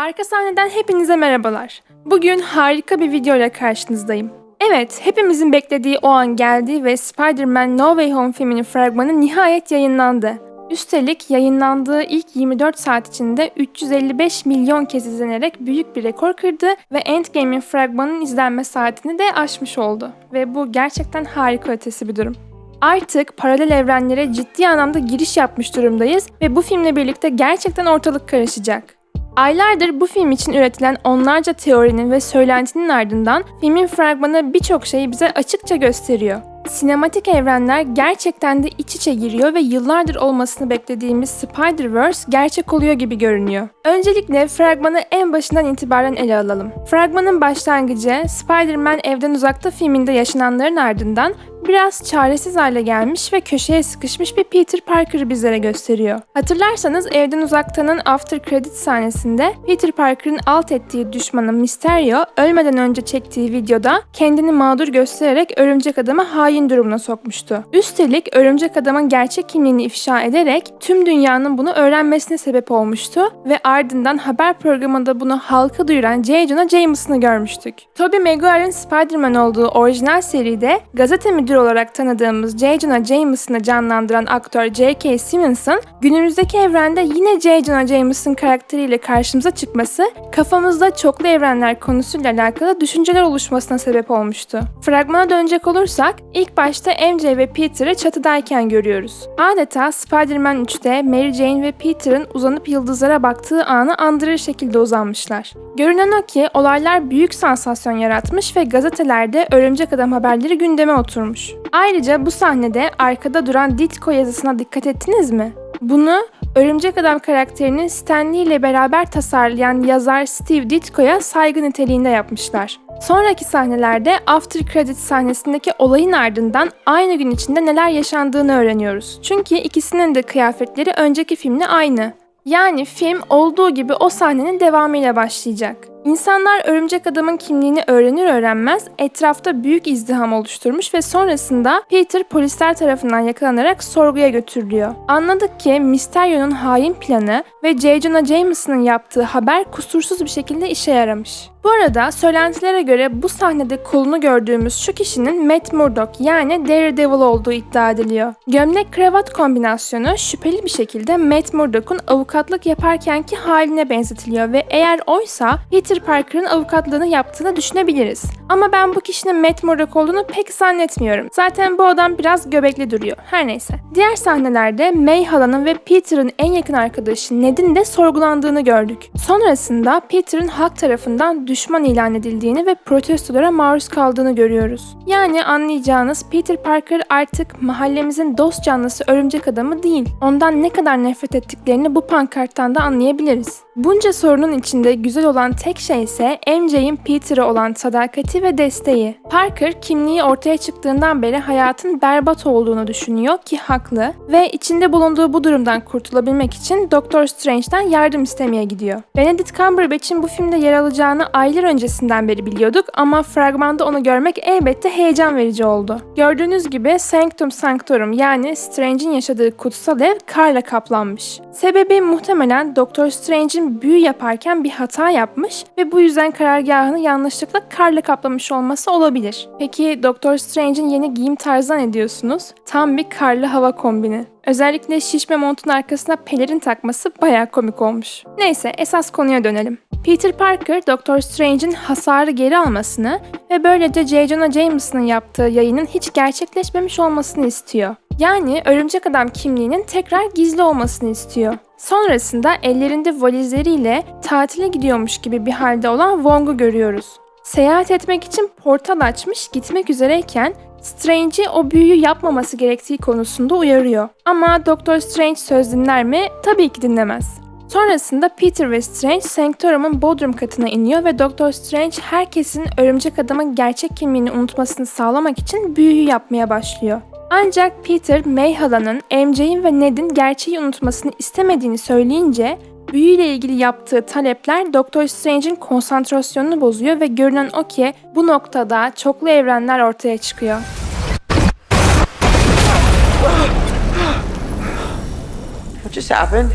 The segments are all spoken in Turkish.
Arka sahneden hepinize merhabalar. Bugün harika bir video ile karşınızdayım. Evet, hepimizin beklediği o an geldi ve Spider-Man No Way Home filminin fragmanı nihayet yayınlandı. Üstelik yayınlandığı ilk 24 saat içinde 355 milyon kez izlenerek büyük bir rekor kırdı ve Endgame'in fragmanın izlenme saatini de aşmış oldu. Ve bu gerçekten harika ötesi bir durum. Artık paralel evrenlere ciddi anlamda giriş yapmış durumdayız ve bu filmle birlikte gerçekten ortalık karışacak. Aylardır bu film için üretilen onlarca teorinin ve söylentinin ardından filmin fragmanı birçok şeyi bize açıkça gösteriyor. Sinematik evrenler gerçekten de iç içe giriyor ve yıllardır olmasını beklediğimiz Spider-Verse gerçek oluyor gibi görünüyor. Öncelikle fragmanı en başından itibaren ele alalım. Fragmanın başlangıcı Spider-Man evden uzakta filminde yaşananların ardından biraz çaresiz hale gelmiş ve köşeye sıkışmış bir Peter Parker'ı bizlere gösteriyor. Hatırlarsanız evden uzaktanın after credit sahnesinde Peter Parker'ın alt ettiği düşmanı Mysterio ölmeden önce çektiği videoda kendini mağdur göstererek örümcek adamı hain durumuna sokmuştu. Üstelik örümcek adamın gerçek kimliğini ifşa ederek tüm dünyanın bunu öğrenmesine sebep olmuştu ve ardından haber programında bunu halka duyuran J. Jonah Jameson'ı görmüştük. Tobey Maguire'ın Spider-Man olduğu orijinal seride gazete müdürü olarak tanıdığımız J. Jonah Jameson'ı canlandıran aktör J.K. Simmons'ın günümüzdeki evrende yine J. Jonah Jameson karakteriyle karşımıza çıkması kafamızda çoklu evrenler konusuyla alakalı düşünceler oluşmasına sebep olmuştu. Fragmana dönecek olursak ilk başta MJ ve Peter'ı çatıdayken görüyoruz. Adeta Spider-Man 3'te Mary Jane ve Peter'ın uzanıp yıldızlara baktığı anı andırır şekilde uzanmışlar. Görünen o ki olaylar büyük sansasyon yaratmış ve gazetelerde örümcek adam haberleri gündeme oturmuş. Ayrıca bu sahnede arkada duran Ditko yazısına dikkat ettiniz mi? Bunu Örümcek Adam karakterini Stanley ile beraber tasarlayan yazar Steve Ditko'ya saygı niteliğinde yapmışlar. Sonraki sahnelerde After Credit sahnesindeki olayın ardından aynı gün içinde neler yaşandığını öğreniyoruz. Çünkü ikisinin de kıyafetleri önceki filmle aynı. Yani film olduğu gibi o sahnenin devamıyla başlayacak. İnsanlar örümcek adamın kimliğini öğrenir öğrenmez etrafta büyük izdiham oluşturmuş ve sonrasında Peter polisler tarafından yakalanarak sorguya götürülüyor. Anladık ki Mysterio'nun hain planı ve J. Jonah Jameson'ın yaptığı haber kusursuz bir şekilde işe yaramış. Bu arada söylentilere göre bu sahnede kolunu gördüğümüz şu kişinin Matt Murdock yani Daredevil olduğu iddia ediliyor. Gömlek kravat kombinasyonu şüpheli bir şekilde Matt Murdock'un avukatlık yaparkenki haline benzetiliyor ve eğer oysa Peter Parker'ın avukatlığını yaptığını düşünebiliriz. Ama ben bu kişinin Matt Murdock olduğunu pek zannetmiyorum. Zaten bu adam biraz göbekli duruyor. Her neyse. Diğer sahnelerde May halanın ve Peter'ın en yakın arkadaşı Ned'in de sorgulandığını gördük. Sonrasında Peter'ın halk tarafından düşman ilan edildiğini ve protestolara maruz kaldığını görüyoruz. Yani anlayacağınız Peter Parker artık mahallemizin dost canlısı örümcek adamı değil. Ondan ne kadar nefret ettiklerini bu pankarttan da anlayabiliriz. Bunca sorunun içinde güzel olan tek şey ise MJ'in Peter'a olan sadakati ve desteği. Parker kimliği ortaya çıktığından beri hayatın berbat olduğunu düşünüyor ki haklı ve içinde bulunduğu bu durumdan kurtulabilmek için Doctor Strange'den yardım istemeye gidiyor. Benedict Cumberbatch'in bu filmde yer alacağını aylar öncesinden beri biliyorduk ama fragmanda onu görmek elbette heyecan verici oldu. Gördüğünüz gibi Sanctum Sanctorum yani Strange'in yaşadığı kutsal ev karla kaplanmış. Sebebi muhtemelen Doctor Strange'in büyü yaparken bir hata yapmış ve bu yüzden karargahını yanlışlıkla karla kaplamış olması olabilir. Peki Doctor Strange'in yeni giyim tarzına ne diyorsunuz? Tam bir karlı hava kombini. Özellikle şişme montun arkasına pelerin takması bayağı komik olmuş. Neyse esas konuya dönelim. Peter Parker, Doctor Strange'in hasarı geri almasını ve böylece J. Jonah Jameson'ın yaptığı yayının hiç gerçekleşmemiş olmasını istiyor. Yani örümcek adam kimliğinin tekrar gizli olmasını istiyor. Sonrasında ellerinde valizleriyle tatile gidiyormuş gibi bir halde olan Wong'u görüyoruz. Seyahat etmek için portal açmış gitmek üzereyken Strange'i o büyüyü yapmaması gerektiği konusunda uyarıyor. Ama Doctor Strange söz dinler mi? Tabii ki dinlemez. Sonrasında Peter ve Strange Sanctorum'un bodrum katına iniyor ve Doctor Strange herkesin örümcek adamın gerçek kimliğini unutmasını sağlamak için büyüyü yapmaya başlıyor. Ancak Peter, May halanın, MJ'in ve Ned'in gerçeği unutmasını istemediğini söyleyince büyüyle ilgili yaptığı talepler Doctor Strange'in konsantrasyonunu bozuyor ve görünen o ki bu noktada çoklu evrenler ortaya çıkıyor. What just happened?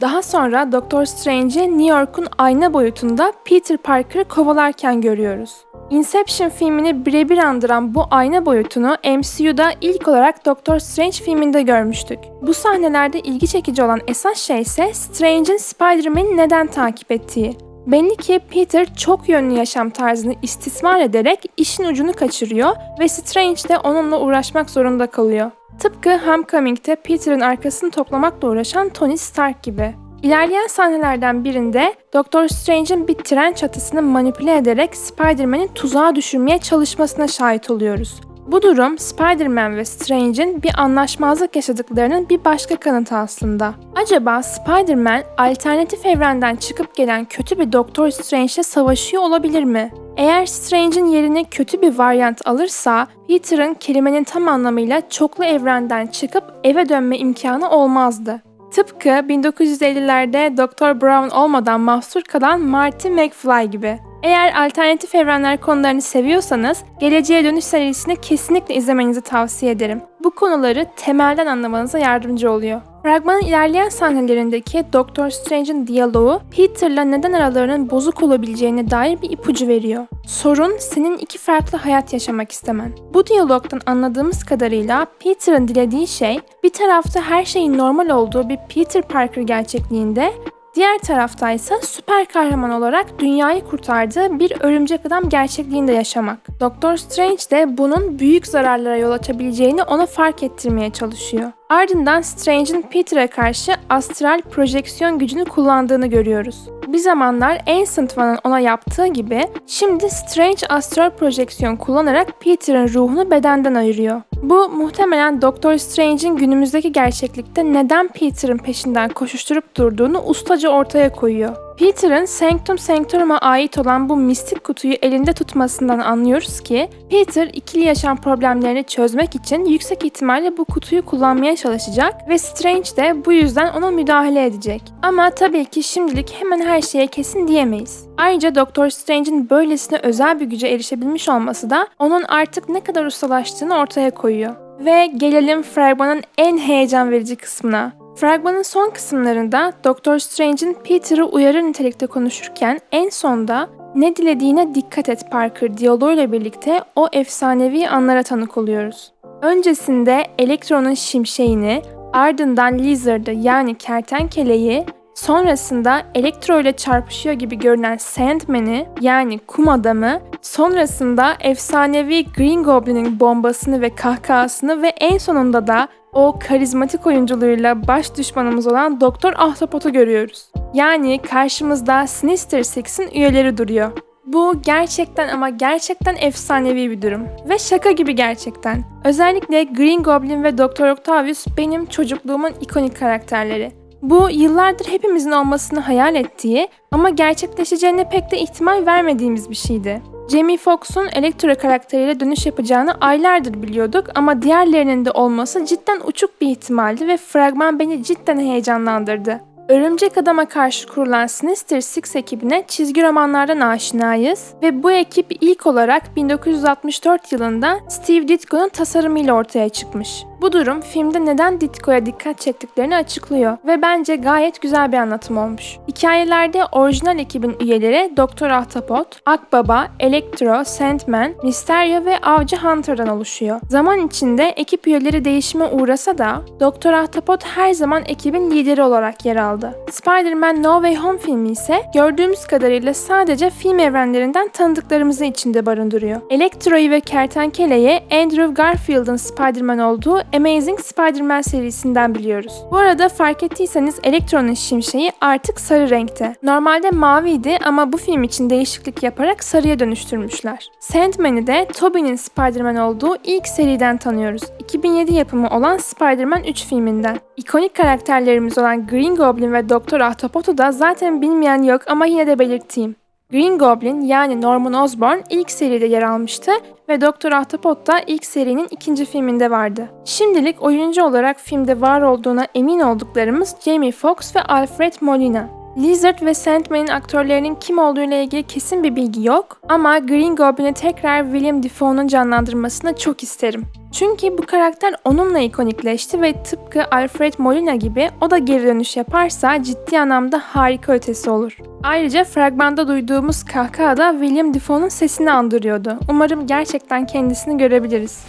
Daha sonra Doktor Strange'i New York'un ayna boyutunda Peter Parker'ı kovalarken görüyoruz. Inception filmini birebir andıran bu ayna boyutunu MCU'da ilk olarak Doctor Strange filminde görmüştük. Bu sahnelerde ilgi çekici olan esas şey ise Strange'in Spider-Man'i neden takip ettiği. Belli ki Peter çok yönlü yaşam tarzını istismar ederek işin ucunu kaçırıyor ve Strange de onunla uğraşmak zorunda kalıyor. Tıpkı Homecoming'de Peter'ın arkasını toplamakla uğraşan Tony Stark gibi. İlerleyen sahnelerden birinde Doctor Strange'in bir tren çatısını manipüle ederek Spider-Man'i tuzağa düşürmeye çalışmasına şahit oluyoruz. Bu durum Spider-Man ve Strange'in bir anlaşmazlık yaşadıklarının bir başka kanıtı aslında. Acaba Spider-Man alternatif evrenden çıkıp gelen kötü bir Doctor Strange'le savaşıyor olabilir mi? Eğer Strange'in yerini kötü bir varyant alırsa Peter'ın kelimenin tam anlamıyla çoklu evrenden çıkıp eve dönme imkanı olmazdı. Tıpkı 1950'lerde Dr. Brown olmadan mahsur kalan Marty McFly gibi. Eğer alternatif evrenler konularını seviyorsanız Geleceğe Dönüş serisini kesinlikle izlemenizi tavsiye ederim. Bu konuları temelden anlamanıza yardımcı oluyor. Fragmanın ilerleyen sahnelerindeki Doctor Strange'in diyaloğu Peter'la neden aralarının bozuk olabileceğine dair bir ipucu veriyor. Sorun senin iki farklı hayat yaşamak istemen. Bu diyalogdan anladığımız kadarıyla Peter'ın dilediği şey bir tarafta her şeyin normal olduğu bir Peter Parker gerçekliğinde Diğer tarafta ise süper kahraman olarak dünyayı kurtardığı bir örümcek adam gerçekliğinde yaşamak. Doktor Strange de bunun büyük zararlara yol açabileceğini ona fark ettirmeye çalışıyor. Ardından Strange'in Peter'a karşı astral projeksiyon gücünü kullandığını görüyoruz. Bir zamanlar Ancient One'ın ona yaptığı gibi şimdi Strange astral projeksiyon kullanarak Peter'ın ruhunu bedenden ayırıyor. Bu muhtemelen Doctor Strange'in günümüzdeki gerçeklikte neden Peter'ın peşinden koşuşturup durduğunu ustaca ortaya koyuyor. Peter'ın Sanctum Sanctorum'a ait olan bu mistik kutuyu elinde tutmasından anlıyoruz ki Peter ikili yaşam problemlerini çözmek için yüksek ihtimalle bu kutuyu kullanmaya çalışacak ve Strange de bu yüzden ona müdahale edecek. Ama tabii ki şimdilik hemen her şeye kesin diyemeyiz. Ayrıca Doctor Strange'in böylesine özel bir güce erişebilmiş olması da onun artık ne kadar ustalaştığını ortaya koyuyor. Ve gelelim fragmanın en heyecan verici kısmına. Fragmanın son kısımlarında Doktor Strange'in Peter'ı uyarı nitelikte konuşurken en sonda ne dilediğine dikkat et Parker diyaloğuyla birlikte o efsanevi anlara tanık oluyoruz. Öncesinde Elektro'nun şimşeğini, ardından Lizard'ı yani kertenkeleyi, sonrasında Elektro ile çarpışıyor gibi görünen Sandman'i yani kum adamı, sonrasında efsanevi Green Goblin'in bombasını ve kahkahasını ve en sonunda da o karizmatik oyunculuğuyla baş düşmanımız olan Doktor Ahtapot'u görüyoruz. Yani karşımızda Sinister Six'in üyeleri duruyor. Bu gerçekten ama gerçekten efsanevi bir durum. Ve şaka gibi gerçekten. Özellikle Green Goblin ve Doktor Octavius benim çocukluğumun ikonik karakterleri. Bu yıllardır hepimizin olmasını hayal ettiği ama gerçekleşeceğine pek de ihtimal vermediğimiz bir şeydi. Jamie Foxx'un Elektro karakteriyle dönüş yapacağını aylardır biliyorduk ama diğerlerinin de olması cidden uçuk bir ihtimaldi ve fragman beni cidden heyecanlandırdı. Örümcek Adam'a karşı kurulan Sinister Six ekibine çizgi romanlardan aşinayız ve bu ekip ilk olarak 1964 yılında Steve Ditko'nun tasarımıyla ortaya çıkmış. Bu durum filmde neden Ditko'ya dikkat çektiklerini açıklıyor ve bence gayet güzel bir anlatım olmuş. Hikayelerde orijinal ekibin üyeleri Doktor Ahtapot, Akbaba, Electro, Sandman, Mysterio ve Avcı Hunter'dan oluşuyor. Zaman içinde ekip üyeleri değişime uğrasa da Doktor Ahtapot her zaman ekibin lideri olarak yer aldı. Spider-Man No Way Home filmi ise gördüğümüz kadarıyla sadece film evrenlerinden tanıdıklarımızı içinde barındırıyor. Electro'yu ve Kertenkele'ye Andrew Garfield'ın Spider-Man olduğu Amazing Spider-Man serisinden biliyoruz. Bu arada fark ettiyseniz Electro'nun şimşeği artık sarı renkte. Normalde maviydi ama bu film için değişiklik yaparak sarıya dönüştürmüşler. Sandman'i de Tobey'nin Spider-Man olduğu ilk seriden tanıyoruz. 2007 yapımı olan Spider-Man 3 filminden. İkonik karakterlerimiz olan Green Goblin ve Doktor Ahtapot'u da zaten bilmeyen yok ama yine de belirteyim. Green Goblin yani Norman Osborn ilk seride yer almıştı ve Doktor Ahtapot da ilk serinin ikinci filminde vardı. Şimdilik oyuncu olarak filmde var olduğuna emin olduklarımız Jamie Foxx ve Alfred Molina. Lizard ve Sandman'in aktörlerinin kim olduğu ile ilgili kesin bir bilgi yok ama Green Goblin'i tekrar William Dafoe'nun canlandırmasını çok isterim. Çünkü bu karakter onunla ikonikleşti ve tıpkı Alfred Molina gibi o da geri dönüş yaparsa ciddi anlamda harika ötesi olur. Ayrıca fragmanda duyduğumuz kahkaha da William Dafoe'nun sesini andırıyordu. Umarım gerçekten kendisini görebiliriz.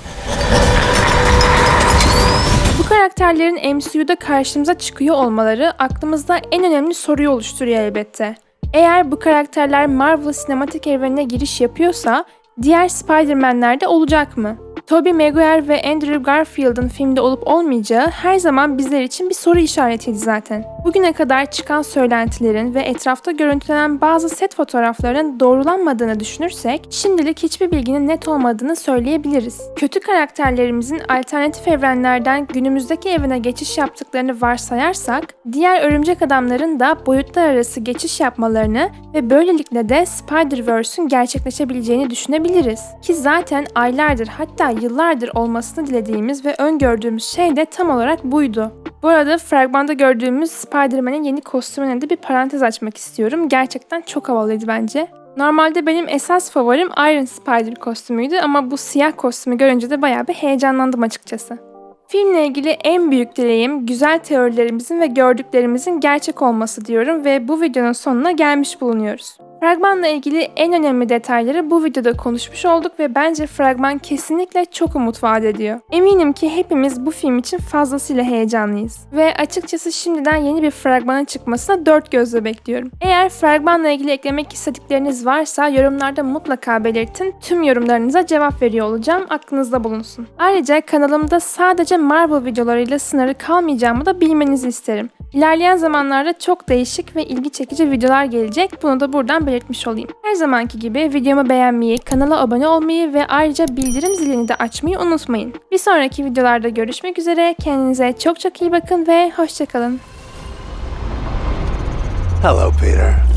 Karakterlerin MCU'da karşımıza çıkıyor olmaları aklımızda en önemli soruyu oluşturuyor elbette. Eğer bu karakterler Marvel sinematik evrenine giriş yapıyorsa diğer Spider-Man'ler de olacak mı? Tobey Maguire ve Andrew Garfield'ın filmde olup olmayacağı her zaman bizler için bir soru işaretiydi zaten. Bugüne kadar çıkan söylentilerin ve etrafta görüntülenen bazı set fotoğraflarının doğrulanmadığını düşünürsek şimdilik hiçbir bilginin net olmadığını söyleyebiliriz. Kötü karakterlerimizin alternatif evrenlerden günümüzdeki evrene geçiş yaptıklarını varsayarsak, diğer örümcek adamların da boyutlar arası geçiş yapmalarını ve böylelikle de Spider-Verse'ün gerçekleşebileceğini düşünebiliriz. Ki zaten aylardır hatta yıllardır olmasını dilediğimiz ve öngördüğümüz şey de tam olarak buydu. Bu arada fragmanda gördüğümüz Spider-Man'in yeni kostümüne de bir parantez açmak istiyorum. Gerçekten çok havalıydı bence. Normalde benim esas favorim Iron Spider kostümüydü ama bu siyah kostümü görünce de bayağı bir heyecanlandım açıkçası. Filmle ilgili en büyük dileğim güzel teorilerimizin ve gördüklerimizin gerçek olması diyorum ve bu videonun sonuna gelmiş bulunuyoruz. Fragmanla ilgili en önemli detayları bu videoda konuşmuş olduk ve bence fragman kesinlikle çok umut vaat ediyor. Eminim ki hepimiz bu film için fazlasıyla heyecanlıyız. Ve açıkçası şimdiden yeni bir fragmanın çıkmasına dört gözle bekliyorum. Eğer fragmanla ilgili eklemek istedikleriniz varsa yorumlarda mutlaka belirtin. Tüm yorumlarınıza cevap veriyor olacağım. Aklınızda bulunsun. Ayrıca kanalımda sadece Marvel videolarıyla sınırı kalmayacağımı da bilmenizi isterim. İlerleyen zamanlarda çok değişik ve ilgi çekici videolar gelecek. Bunu da buradan belirtmiş olayım. Her zamanki gibi videomu beğenmeyi, kanala abone olmayı ve ayrıca bildirim zilini de açmayı unutmayın. Bir sonraki videolarda görüşmek üzere. Kendinize çok çok iyi bakın ve hoşçakalın. Hello, Peter.